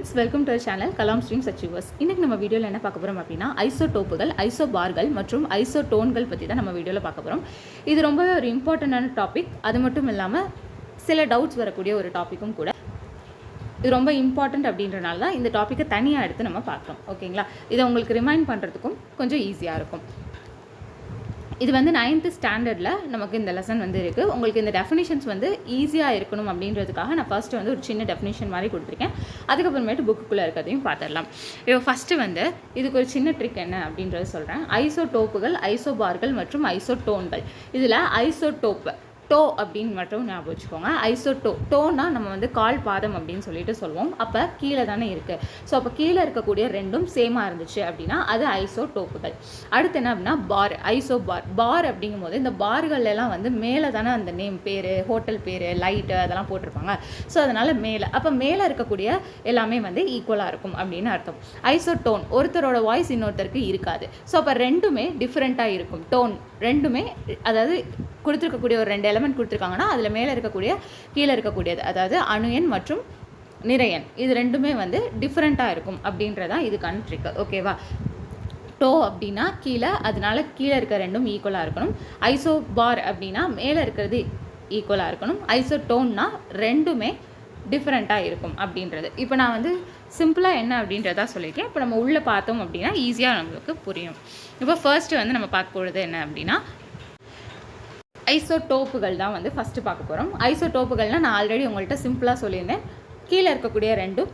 Friends welcome to channel Kalam streams achievers இன்னைக்கு நம்ம வீடியோவில் என்ன பார்க்க போகிறோம் அப்படின்னா ஐசோ டோப்புகள் ஐசோ பார்கள் மற்றும் ஐசோ டோன்கள் பற்றி தான் நம்ம வீடியோவில் பார்க்க போகிறோம் இது ரொம்பவே ஒரு இம்பார்ட்டண்டான டாபிக் அது மட்டும் இல்லாமல் சில டவுட்ஸ் வரக்கூடிய ஒரு டாப்பிக்கும் கூட. இது ரொம்ப இம்பார்ட்டண்ட் அப்படின்றனால தான் இந்த டாப்பிக்கை தனியாக எடுத்து நம்ம பார்க்குறோம். ஓகேங்களா இதை உங்களுக்கு ரிமைண்ட் பண்ணுறதுக்கும் கொஞ்சம் ஈஸியாக இருக்கும். இது வந்து நைன்த்து ஸ்டாண்டர்டில் நமக்கு இந்த லெசன் வந்து இருக்குது உங்களுக்கு இந்த டெஃபினிஷன்ஸ் வந்து ஈஸியாக இருக்கணும் அப்படின்றதுக்காக நான் ஃபஸ்ட்டு வந்து ஒரு சின்ன டெஃபினிஷன் மாதிரி கொடுத்துருக்கேன். அதுக்கப்புறமேட்டு புக்குக்குள்ளே இருக்கிறதையும் பார்த்துடலாம். இப்போ ஃபஸ்ட்டு வந்து இதுக்கு ஒரு சின்ன ட்ரிக் என்ன அப்படின்றது சொல்கிறேன் ஐசோடோப்புகள் ஐசோபார்கள் மற்றும் ஐசோடோன்கள் இதில் ஐசோடோப்பு டோ அப்படின்னு மட்டும் ஞாபகம் வச்சுக்கோங்க. ஐசோட்டோ டோனா நம்ம வந்து கால் பாதம் அப்படின்னு சொல்லிட்டு சொல்லுவோம். அப்போ கீழே தானே இருக்குது ஸோ அப்போ கீழே இருக்கக்கூடிய ரெண்டும் சேமாக இருந்துச்சு அப்படின்னா அது ஐசோ டோப்புகள் அடுத்து என்ன அப்படின்னா பார் ஐசோ பார் பார் அப்படிங்கும் போது இந்த பார்கள்லாம் வந்து மேலே தானே அந்த நேம் பேர் ஹோட்டல் பேர் லைட்டு அதெல்லாம் போட்டிருப்பாங்க. ஸோ அதனால் மேலே. அப்போ மேலே இருக்கக்கூடிய எல்லாமே வந்து ஈக்குவலாக இருக்கும் அப்படின்னு அர்த்தம். ஐசோ டோன் ஒருத்தரோட வாய்ஸ் இன்னொருத்தருக்கு இருக்காது. ஸோ அப்போ ரெண்டுமே டிஃப்ரெண்ட்டாக இருக்கும். டோன் ரெண்டுமே அதாவது கொடுத்துருக்கக்கூடிய ஒரு ரெண்டு எலமெண்ட் கொடுத்துருக்காங்கன்னா அதில் மேலே இருக்கக்கூடிய கீழே இருக்கக்கூடியது அதாவது அணுயன் மற்றும் நிறையன் இது ரெண்டுமே வந்து டிஃப்ரெண்ட்டாக இருக்கும் அப்படின்றதான் இதுக்கான கண்ட்ரிக்கு ஓகேவா டோ அப்படின்னா கீழே அதனால கீழே இருக்க ரெண்டும் ஈக்குவலாக இருக்கணும். ஐசோ பார் அப்படின்னா மேலே இருக்கிறது ஈக்குவலாக இருக்கணும். ஐசோ டோன்னா ரெண்டுமே டிஃப்ரெண்ட்டாக இருக்கும் அப்படின்றது. இப்போ நான் வந்து சிம்பிளாக என்ன அப்படின்றதா சொல்லியிருக்கேன். இப்போ நம்ம உள்ளே பார்த்தோம் அப்படின்னா ஈஸியாக நம்மளுக்கு புரியும். இப்போ ஃபர்ஸ்ட்டு வந்து நம்ம பார்க்க போகிறது என்ன அப்படின்னா ஐசோடோப்புகள் தான் வந்து ஃபஸ்ட்டு பார்க்க போகிறோம் ஐசோடோப்புகள்னால் நான் ஆல்ரெடி உங்கள்கிட்ட சிம்பிளாக சொல்லியிருந்தேன். கீழே இருக்கக்கூடிய ரெண்டும்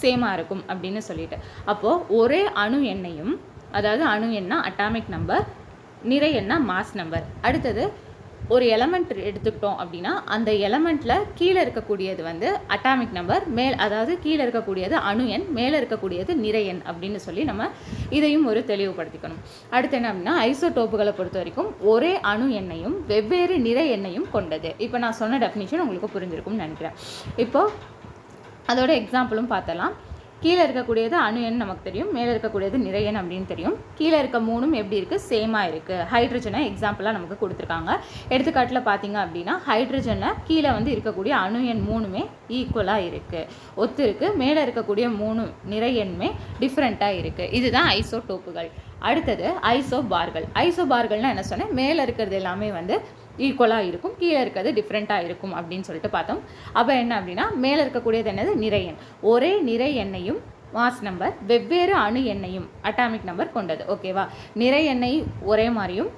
சேமாக இருக்கும் அப்படின்னு சொல்லிட்டு. அப்போது ஒரே அணு எண்ணையும் அதாவது அணு எண்ணா அட்டாமிக் நம்பர் நிறை எண்ணா மாஸ் நம்பர் அடுத்தது ஒரு எலமெண்ட் எடுத்துக்கிட்டோம் அப்படின்னா அந்த எலமெண்ட்டில் கீழே இருக்கக்கூடியது வந்து அட்டாமிக் நம்பர் மேல் அதாவது கீழே இருக்கக்கூடியது அணு எண் மேலே இருக்கக்கூடியது நிறை எண் அப்படின்னு சொல்லி நம்ம இதையும் ஒரு தெளிவுபடுத்திக்கணும். அடுத்து என்ன அப்படின்னா ஐசோடோப்புகளை பொறுத்த வரைக்கும் ஒரே அணு எண்ணையும் வெவ்வேறு நிறை எண்ணையும் கொண்டது. இப்போ நான் சொன்ன டெஃபினிஷன் உங்களுக்கு புரிஞ்சிருக்கும்னு நினைக்கிறேன். இப்போ அதோட எக்ஸாம்பிளும் பார்த்தலாம் கீழே இருக்கக்கூடியது அணு எண் நமக்கு தெரியும் மேலே இருக்கக்கூடியது நிறையன் அப்படின்னு தெரியும். கீழே இருக்க மூணும் எப்படி இருக்குது சேமாக இருக்குது ஹைட்ரஜனை எக்ஸாம்பிளாக நமக்கு கொடுத்துருக்காங்க. எடுத்துக்காட்டில் பார்த்தீங்க அப்படின்னா ஹைட்ரஜனை கீழே வந்து இருக்கக்கூடிய அணு எண் மூணுமே ஈக்குவலாக இருக்குது ஒத்து இருக்குது மேலே இருக்கக்கூடிய மூணு நிறையன்மே டிஃப்ரெண்ட்டாக இருக்குது இதுதான் ஐசோடோப்புகள் அடுத்தது ஐசோ பார்கள் ஐசோ பார்கள்னால் என்ன சொன்னேன்? மேலே இருக்கிறது எல்லாமே வந்து ஈக்குவலாக இருக்கும். கீழே இருக்கிறது டிஃப்ரெண்ட்டாக இருக்கும் அப்படின்னு சொல்லிட்டு பார்த்தோம். அப்போ என்ன அப்படின்னா மேலே இருக்கக்கூடியது என்னது? நிறை எண். ஒரே நிறை எண்ணையும் மாஸ் நம்பர் வெவ்வேறு அணு எண்ணையும் அட்டாமிக் நம்பர் கொண்டது. ஓகேவா நிறை எண்ணெய் ஒரே மாதிரியும்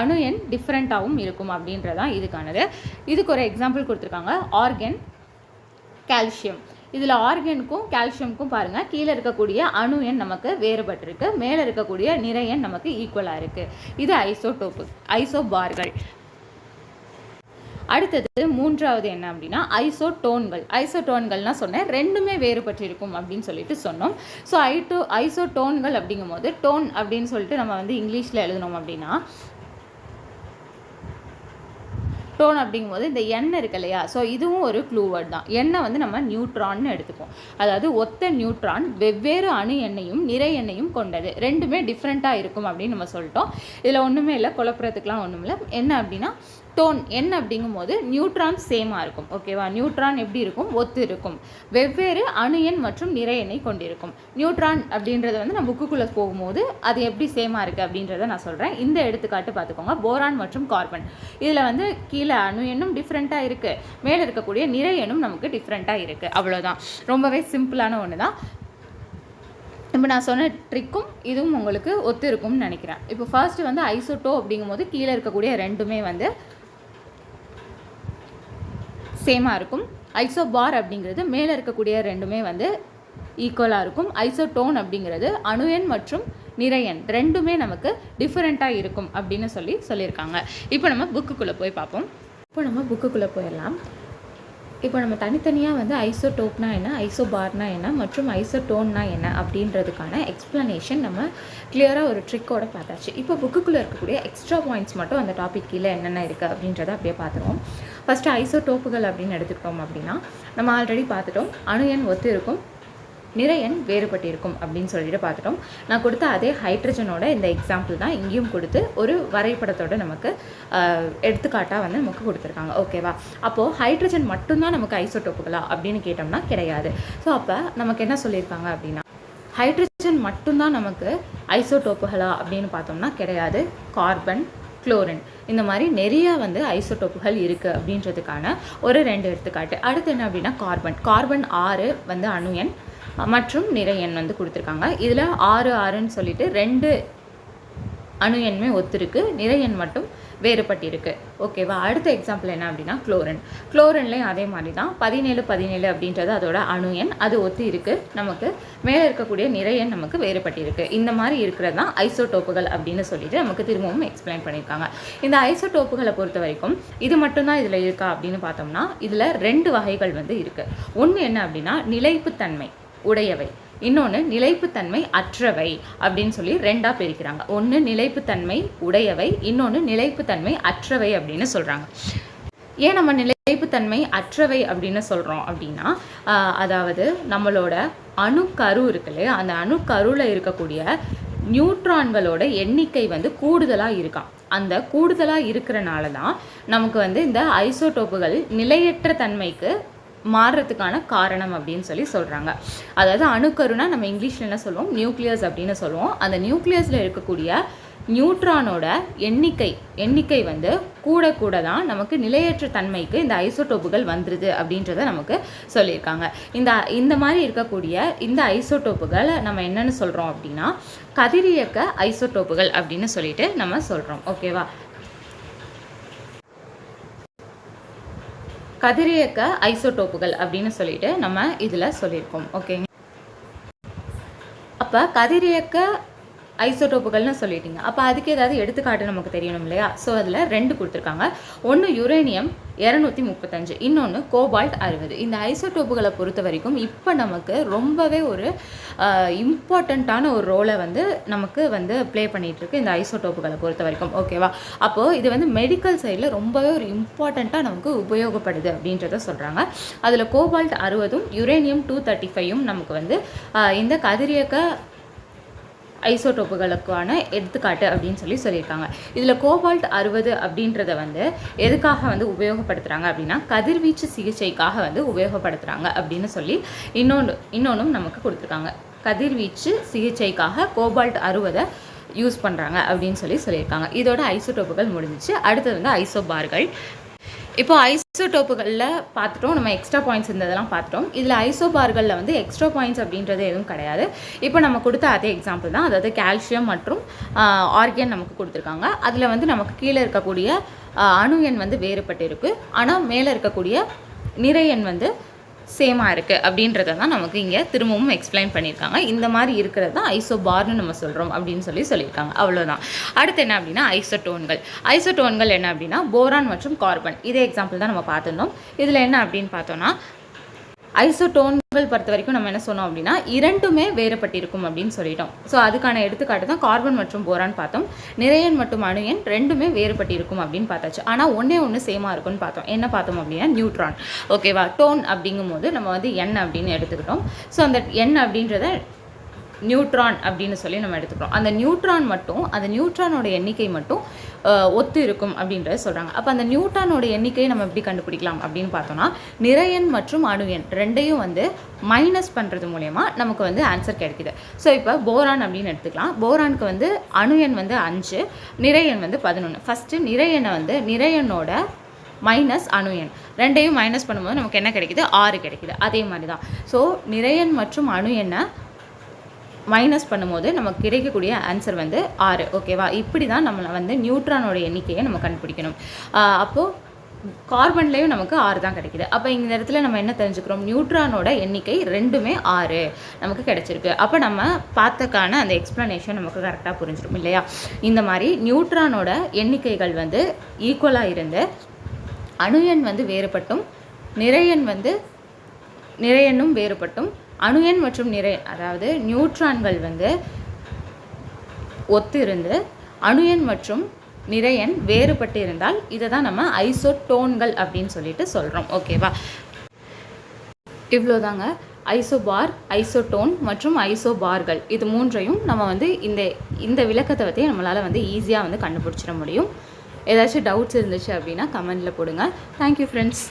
அணு எண் டிஃப்ரெண்ட்டாகவும் இருக்கும் அப்படின்றதான் இதுக்கானது. இதுக்கு ஒரு எக்ஸாம்பிள் கொடுத்துருக்காங்க. ஆர்கன் கால்சியம் இதில் ஆர்கனுக்கும் கால்சியமுக்கும் பாருங்கள் கீழே இருக்கக்கூடிய அணு எண் நமக்கு வேறுபட்டிருக்கு. மேலே இருக்கக்கூடிய நிறை எண் நமக்கு ஈக்குவலாக இருக்குது இது ஐசோடோப்பு ஐசோபார்கள் அடுத்தது மூன்றாவது என்ன அப்படின்னா ஐசோடோன்கள். ஐசோடோன்கள்னால் சொன்னேன் ரெண்டுமே வேறுபட்டிருக்கும் அப்படின்னு சொல்லிட்டு சொன்னோம். ஸோ ஐட்டோ ஐசோடோன்கள் அப்படிங்கும்போது டோன் அப்படின்னு சொல்லிட்டு நம்ம வந்து இங்கிலீஷில் எழுதணும் அப்படின்னா டோன் அப்படிங்கும்போது இந்த எண்ணெய் இருக்கு இல்லையா? ஸோ இதுவும் ஒரு க்ளூவேர்ட் தான். எண்ணெய் வந்து நம்ம நியூட்ரான்னு எடுத்துப்போம் அதாவது ஒத்த நியூட்ரான் வெவ்வேறு அணு எண்ணெயும் நிறை எண்ணெயும் கொண்டது. ரெண்டுமே டிஃப்ரெண்ட்டாக இருக்கும் அப்படின்னு நம்ம சொல்லிட்டோம். இதில் ஒன்றுமே இல்லை குழப்பறதுக்குலாம் ஒன்றும் இல்லை என்ன அப்படின்னா டோன் என் அப்படிங்கும்போது நியூட்ரான் சேமாக இருக்கும். ஓகேவா நியூட்ரான் எப்படி இருக்கும்? ஒத்து இருக்கும். வெவ்வேறு அணு எண் மற்றும் நிறை எண்ணை கொண்டிருக்கும். நியூட்ரான் அப்படின்றத வந்து நான் புக்குக்குள்ளே போகும்போது அது எப்படி சேமாக இருக்குது அப்படின்றத நான் சொல்கிறேன் இந்த எடுத்துக்காட்டு பார்த்துக்கோங்க. போரான் மற்றும் கார்பன். இதில் வந்து கீழே அணு எண்ணும் டிஃப்ரெண்ட்டாக இருக்குது மேலே இருக்கக்கூடிய நிறை எண்ணும் நமக்கு டிஃப்ரெண்ட்டாக இருக்குது அவ்வளோதான் ரொம்பவே சிம்பிளான ஒன்று தான் இப்போ நான் சொன்ன ட்ரிக்கும் இதுவும் உங்களுக்கு ஒத்து இருக்கும்னு நினைக்கிறேன். இப்போ ஃபர்ஸ்ட் வந்து ஐசோட்டோ அப்படிங்கும்போது கீழே இருக்கக்கூடிய ரெண்டுமே வந்து சேமாக இருக்கும். ஐசோபார் அப்படிங்கிறது மேலே இருக்கக்கூடிய ரெண்டுமே வந்து ஈக்குவலாக இருக்கும். ஐசோடோன் அப்படிங்கிறது அணுயன் மற்றும் நிறையன் ரெண்டுமே நமக்கு டிஃப்ரெண்ட்டாக இருக்கும் அப்படின்னு சொல்லி சொல்லியிருக்காங்க. இப்போ நம்ம புக்குக்குள்ளே போய் பார்ப்போம். இப்போ நம்ம புக்குக்குள்ளே போயிடலாம். இப்போ நம்ம தனித்தனியாக வந்து ஐசோடோப்னா என்ன ஐசோபார்னா என்ன மற்றும் ஐசோடோன்னா என்ன அப்படின்றதுக்கான எக்ஸ்ப்ளனேஷன் நம்ம கிளியராக ஒரு ட்ரிக்கோட பார்த்தாச்சு. இப்போ புக்குக்குள்ளே இருக்கக்கூடிய எக்ஸ்ட்ரா பாயிண்ட்ஸ் மட்டும் அந்த டாபிக் கீழே என்னென்ன இருக்குது அப்படின்றத அப்படியே பார்த்துருவோம். ஃபஸ்ட்டு ஐசோடோப்புகள் அப்படின்னு எடுத்துக்கிட்டோம் அப்படின்னா நம்ம ஆல்ரெடி பார்த்துட்டோம். அணு எண் ஒத்து இருக்கும் நிறையன் வேறுபட்டிருக்கும் அப்படின்னு சொல்லிட்டு பார்த்துட்டோம். நான் கொடுத்த அதே ஹைட்ரஜனோட இந்த எக்ஸாம்பிள் தான் இங்கேயும் கொடுத்து ஒரு வரைபடத்தோட நமக்கு எடுத்துக்காட்டாக வந்து நமக்கு கொடுத்துருக்காங்க. ஓகேவா அப்போது ஹைட்ரஜன் மட்டும்தான் நமக்கு ஐசோடோப்புகளா அப்படின்னு கேட்டோம்னா கிடையாது. ஸோ அப்போ நமக்கு என்ன சொல்லியிருக்காங்க அப்படின்னா ஹைட்ரஜன் மட்டும்தான் நமக்கு ஐசோடோப்புகளா அப்படின்னு பார்த்தோம்னா கிடையாது. கார்பன் குளோரின் இந்த மாதிரி நிறைய வந்து ஐசோடோப்புகள் இருக்குது அப்படின்றதுக்கான ஒரு ரெண்டு எடுத்துக்காட்டு. அடுத்து என்ன அப்படின்னா கார்பன் கார்பன் ஆறு வந்து அணு எண் மற்றும் நிறை எண் வந்து கொடுத்துருக்காங்க. இதில் ஆறு ஆறுன்னு சொல்லிட்டு ரெண்டு அணு எண்ணுமே ஒத்துருக்கு. நிறை எண் மட்டும் வேறுபட்டிருக்கு. ஓகேவா அடுத்த எக்ஸாம்பிள் என்ன அப்படின்னா குளோரின் குளோரின்லேயும் அதே மாதிரி தான் பதினேழு பதினேழு அப்படின்றது அதோட அணு எண். அது ஒத்து இருக்கு. நமக்கு மேலே இருக்கக்கூடிய நிறை எண் நமக்கு வேறுபட்டிருக்கு. இந்த மாதிரி இருக்கிறது தான் ஐசோடோப்புகள் அப்படின்னு சொல்லிட்டு நமக்கு திரும்பவும் எக்ஸ்பிளைன் பண்ணியிருக்காங்க. இந்த ஐசோடோப்புகளை பொறுத்த வரைக்கும் இது மட்டும்தான் இதில் இருக்கா அப்படின்னு பார்த்தோம்னா இதில் ரெண்டு வகைகள் வந்து இருக்குது ஒன்று என்ன அப்படின்னா நிலைப்புத்தன்மை உடையவை. இன்னொன்று நிலைப்புத்தன்மை அற்றவை அப்படின்னு சொல்லி ரெண்டாக பிரிக்கிறாங்க. ஒன்று நிலைப்புத்தன்மை உடையவை இன்னொன்று நிலைப்புத்தன்மை அற்றவை அப்படின்னு சொல்கிறாங்க ஏன் நம்ம நிலைப்புத்தன்மை அற்றவை அப்படின்னு சொல்கிறோம் அப்படின்னா அதாவது நம்மளோட அணுக்கரு இருக்கு இல்லையா? அந்த அணுக்கருவில் இருக்கக்கூடிய நியூட்ரான்களோட எண்ணிக்கை வந்து கூடுதலாக இருக்கான் அந்த கூடுதலாக இருக்கிறனால தான் நமக்கு வந்து இந்த ஐசோடோப்புகள் நிலையற்ற தன்மைக்கு மாறுறதுக்கான காரணம் அப்படின்னு சொல்லி சொல்கிறாங்க அதாவது அணுக்கருனா நம்ம இங்கிலீஷில் என்ன சொல்லுவோம்? நியூக்ளியஸ் அப்படின்னு சொல்லுவோம். அந்த நியூக்ளியஸில் இருக்கக்கூடிய நியூட்ரானோட எண்ணிக்கை எண்ணிக்கை வந்து கூட கூட தான் நமக்கு நிலையற்ற தன்மைக்கு இந்த ஐசோடோப்புகள் வந்துருது அப்படின்றத நமக்கு சொல்லியிருக்காங்க. இந்த இந்த மாதிரி இருக்கக்கூடிய இந்த ஐசோடோப்புகளை நம்ம என்னென்னு சொல்கிறோம் அப்படின்னா கதிரியக்க ஐசோடோப்புகள் அப்படின்னு சொல்லிட்டு நம்ம சொல்கிறோம் ஓகேவா? கதிரியக்க ஐசோடோப்புகள் அப்படின்னு சொல்லிட்டு நம்ம இதில் சொல்லியிருக்கோம் ஓகேங்க அப்போ கதிரியக்க ஐசோடோப்புகள்னு சொல்லிட்டீங்க. அப்போ அதுக்கு ஏதாவது எடுத்துக்காட்டு நமக்கு தெரியணும் இல்லையா? ஸோ அதில் ரெண்டு கொடுத்துருக்காங்க. ஒன்று யுரேனியம் இரநூத்தி முப்பத்தஞ்சு இன்னொன்று கோபால்ட் அறுபது. இந்த ஐசோடோப்புகளை பொறுத்த வரைக்கும் இப்போ நமக்கு ரொம்பவே ஒரு இம்பார்ட்டண்ட்டான ஒரு ரோலை வந்து நமக்கு வந்து ப்ளே பண்ணிகிட்ருக்கு இந்த ஐசோடோப்புகளை பொறுத்த வரைக்கும். ஓகேவா அப்போது இது வந்து மெடிக்கல் சைடில் ரொம்பவே ஒரு இம்பார்ட்டண்ட்டாக நமக்கு உபயோகப்படுது அப்படின்றத சொல்கிறாங்க அதில் கோபால்ட் அறுபதும் யுரேனியம் டூ தேர்ட்டி ஃபைவும் நமக்கு வந்து இந்த கதிரியக்க ஐசோடோப்புகளுக்கான எடுத்துக்காட்டு அப்படின்னு சொல்லி சொல்லியிருக்காங்க. இதில் கோபால்ட் அறுபது அப்படின்றத வந்து எதுக்காக வந்து உபயோகப்படுத்துகிறாங்க அப்படின்னா கதிர்வீச்சு சிகிச்சைக்காக வந்து உபயோகப்படுத்துகிறாங்க அப்படின்னு சொல்லி இன்னொன்று இன்னொன்றும் நமக்கு கொடுத்துருக்காங்க. கதிர்வீச்சு சிகிச்சைக்காக கோபால்ட் அறுபதை யூஸ் பண்ணுறாங்க அப்படின்னு சொல்லி சொல்லியிருக்காங்க. இதோட ஐசோடோப்புகள் முடிஞ்சிச்சு. அடுத்தது வந்து ஐசோபார்கள் இப்போ ஐசோடோப்புகளில் பார்த்துட்டோம் நம்ம எக்ஸ்ட்ரா பாயிண்ட்ஸ் இருந்ததெல்லாம் பார்த்துட்டோம். இதில் ஐசோபார்களில் வந்து எக்ஸ்ட்ரா பாயிண்ட்ஸ் அப்படின்றது எதுவும் கிடையாது. இப்போ நம்ம கொடுத்த அதே எக்ஸாம்பிள் தான். அதாவது கால்சியம் மற்றும் ஆர்கன் நமக்கு கொடுத்துருக்காங்க. அதில் வந்து நமக்கு கீழே இருக்கக்கூடிய அணு எண் வந்து வேறுபட்டு இருக்குது ஆனால் மேலே இருக்கக்கூடிய நிறை எண் வந்து சேமாக இருக்குது அப்படின்றத தான் நமக்கு இங்கே திரும்பவும் எக்ஸ்பிளைன் பண்ணியிருக்காங்க. இந்த மாதிரி இருக்கிறது தான் ஐசோபார்னு நம்ம சொல்கிறோம் அப்படின்னு சொல்லி சொல்லியிருக்காங்க. அவ்வளோதான் அடுத்து என்ன அப்படின்னா ஐசோடோன்கள் ஐசோடோன்கள் என்ன அப்படின்னா போரான் மற்றும் கார்பன் இதே எக்ஸாம்பிள் தான் நம்ம பார்த்துருந்தோம். இதில் என்ன அப்படின்னு பார்த்தோன்னா ஐசோடோன்கள் பொறுத்த வரைக்கும் நம்ம என்ன சொன்னோம் அப்படின்னா இரண்டுமே வேறுபட்டிருக்கும் அப்படின்னு சொல்லிட்டோம். ஸோ அதுக்கான எடுத்துக்காட்டு தான் கார்பன் மற்றும் போரான் பார்த்தோம். நிறையன் மற்றும் அணுயன் ரெண்டுமே வேறுபட்டிருக்கும் அப்படின்னு பார்த்தாச்சு. ஆனால் ஒன்றே ஒன்று சேமாக இருக்கும்னு பார்த்தோம். என்ன பார்த்தோம் அப்படின்னா நியூட்ரான். ஓகேவா டோன் அப்படிங்கும்போது நம்ம வந்து எண் அப்படின்னு எடுத்துக்கிட்டோம். ஸோ அந்த எண் அப்படின்றத நியூட்ரான் அப்படின்னு சொல்லி நம்ம எடுத்துக்கிறோம். அந்த நியூட்ரான் மட்டும் அந்த நியூட்ரானோட எண்ணிக்கை மட்டும் ஒத்து இருக்கும் அப்படின்றத சொல்கிறாங்க அப்போ அந்த நியூட்ரானோட எண்ணிக்கையை நம்ம எப்படி கண்டுபிடிக்கலாம் அப்படின்னு பார்த்தோம்னா நிறையன் மற்றும் அணு எண் ரெண்டையும் வந்து மைனஸ் பண்ணுறது மூலயமா நமக்கு வந்து ஆன்சர் கிடைக்குது. ஸோ இப்போ போரான் அப்படின்னு எடுத்துக்கலாம். போரானுக்கு வந்து அணு எண் வந்து அஞ்சு நிறையன் வந்து பதினொன்று ஃபஸ்ட்டு நிறையனை வந்து நிறையனோட மைனஸ் அணு எண். ரெண்டையும் மைனஸ் பண்ணும்போது நமக்கு என்ன கிடைக்குது? ஆறு கிடைக்குது. அதே மாதிரி தான் ஸோ நிறையன் மற்றும் அணு எண்ணை மைனஸ் பண்ணும்போது நமக்கு கிடைக்கக்கூடிய ஆன்சர் வந்து ஆறு. ஓகேவா இப்படி தான் நம்மளை வந்து நியூட்ரானோட எண்ணிக்கையை நம்ம கண்டுபிடிக்கணும். அப்போது கார்பன்லேயும் நமக்கு ஆறு தான் கிடைக்கிது. அப்போ இந்த இடத்துல நம்ம என்ன தெரிஞ்சுக்கிறோம்? நியூட்ரானோட எண்ணிக்கை ரெண்டுமே ஆறு நமக்கு கிடைச்சிருக்கு. அப்போ நம்ம பார்த்தக்கான அந்த எக்ஸ்ப்ளனேஷன் நமக்கு கரெக்டாக புரிஞ்சிடும் இல்லையா? இந்த மாதிரி நியூட்ரானோட எண்ணிக்கைகள் வந்து ஈக்குவலாக இருந்து அணு எண் வந்து வேறுபட்டும் நிறையன் வந்து நிறையனும் வேறுபட்டும் அணு எண் மற்றும் நிறை அதாவது நியூட்ரான்கள் வந்து ஒத்து இருந்து அணு எண் மற்றும் நிறையன் வேறுபட்டு இருந்தால் இதை தான் நம்ம ஐசோடோன்கள் அப்படின்னு சொல்லிட்டு சொல்கிறோம் ஓகேவா இவ்வளோதாங்க. ஐசோபார் ஐசோடோன் மற்றும் ஐசோபார்கள். இது மூன்றையும் நம்ம வந்து இந்த இந்த விளக்கத்தை பற்றி நம்மளால் வந்து ஈஸியாக வந்து கண்டுபிடிச்சிட முடியும். ஏதாச்சும் டவுட்ஸ் இருந்துச்சு அப்படின்னா கமெண்டில் போடுங்க. Thank you friends